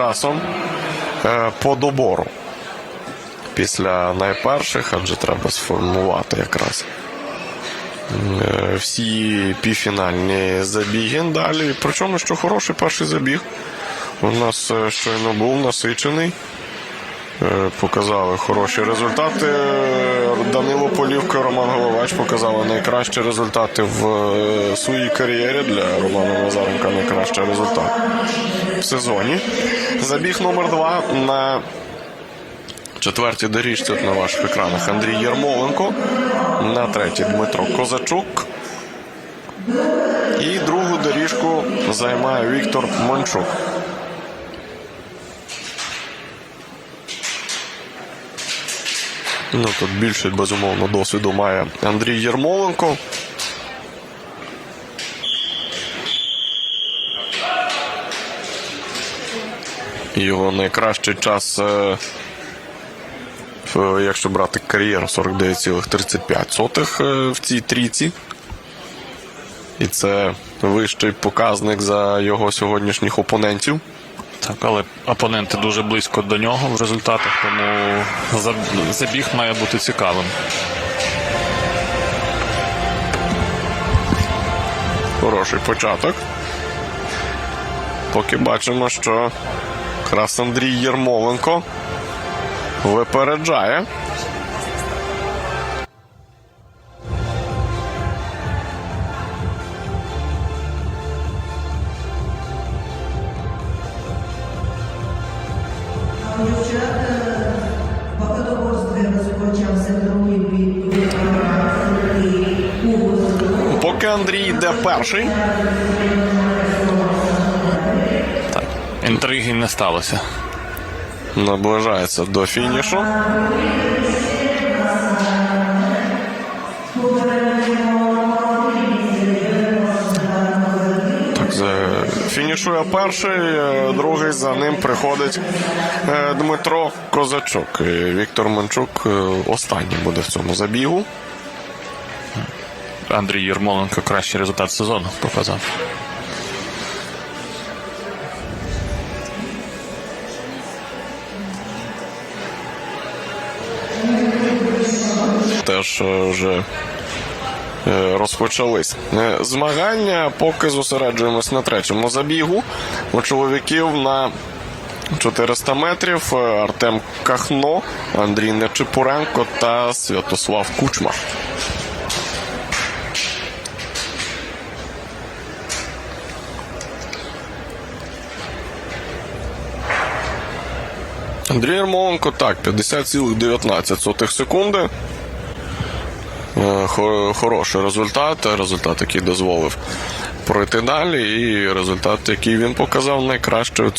часом е, по добору. Після найперших, адже треба сформувати якраз е, всі півфінальні забіги далі. Причому, що хороший перший забіг. У нас е, щойно був насичений. Е, Показали хороші результати. Данило Полівка, Роман Головач показали найкращі результати в е, своїй кар'єрі. Для Романа Назаренка найкращий результат в сезоні. Забіг номер два на четвертій доріжці на ваших екранах Андрій Єрмоленко. На третій Дмитро Козачук. І другу доріжку займає Віктор Мончук. Ну, тут більше, безумовно, досвіду має Андрій Єрмоленко. Його найкращий час, е, якщо брати кар'єру, 49,35 е, в цій трійці. І це вищий показник за його сьогоднішніх опонентів. Але опоненти дуже близько до нього в результатах, тому забіг має бути цікавим. Хороший початок. Поки бачимо, що якраз Андрій Єрмоленко випереджає. Багатоборстві розпочався другий бій. Поки Андрій йде перший. Так, інтриги не сталося. Наближається до фінішу. Фінішує перший, е, другий за ним приходить е, Дмитро Козачук. І Віктор Манчук е, останній буде в цьому забігу. Андрій Єрмоленко кращий результат сезону показав. теж вже розпочались. Е, Змагання поки зосереджуємось на третьому забігу. У чоловіків на 400 метрів е, Артем Кахно, Андрій Нечипуренко та Святослав Кучма. Андрій Ярмоленко так, 50,19 секунди. Е, хо- Хороший результат, результат, який дозволив пройти далі, і результат, який він показав найкраще.